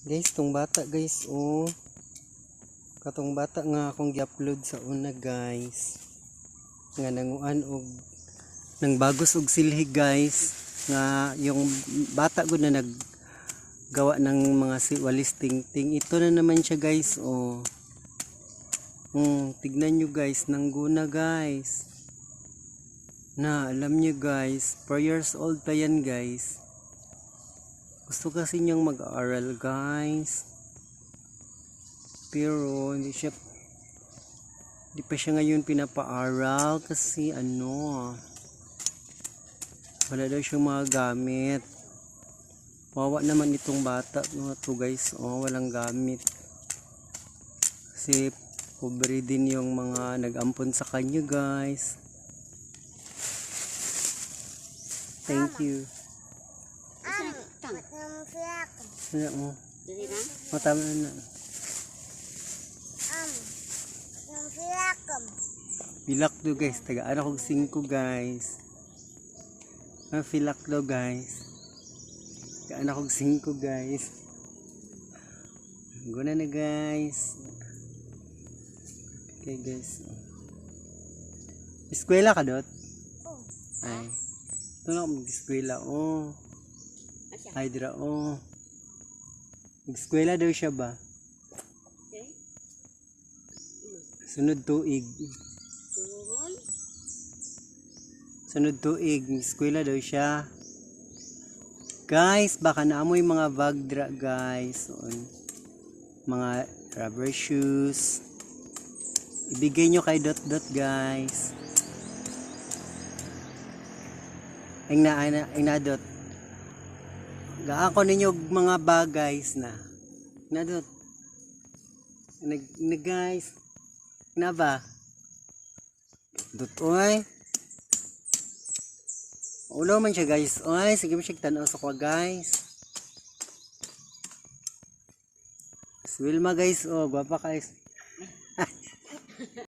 Guys, tong bata guys, oh. Katong bata nga akong gi-upload sa una guys. Nga nanguan og nang bagos og silhi guys nga yung bata gud na nag gawa ng mga si walis tingting. Ito na naman siya guys, oh. Hmm, tignan nyo guys, nangguna guys. Na, alam nyo guys, 4 years old pa yan guys. Gusto kasi niyang mag-aaral guys. Pero hindi siya hindi pa siya ngayon pinapaaral kasi ano wala daw siyang mga gamit. Wawa naman itong bata mga to guys. Oh, walang gamit. Kasi pobre din yung mga nag-ampon sa kanya guys. Thank you. Matnang siyak. Ano mo? Dili na? Matama na. Am, matnang siyak. Pilak do guys. Tagaan ako 5 guys. Ah, pilak do guys. Tagaan ako 5 guys. Guna na guys. Okay guys. Eskwela ka dot? Oh, Ay. Ito na ako mag-eskwela. Oh. Dira. Oh. Mag-eskwela daw siya ba? Okay. Sunod tuig. Turon. Sunod tuig, eskwela daw siya. Guys, baka naamoy mga bag dra guys. On. Mga rubber shoes. Ibigay nyo kay Dot Dot guys. Ang na, ang na, ang na Dot. Gaan ko ninyo mga bag guys na. Na Dot. Nag, nag guys. Na ba? Dot oy. Ulo man siya guys. Oy, sige mo siya tanaw sa kwa guys. Si Wilma guys, oh, gwapa guys.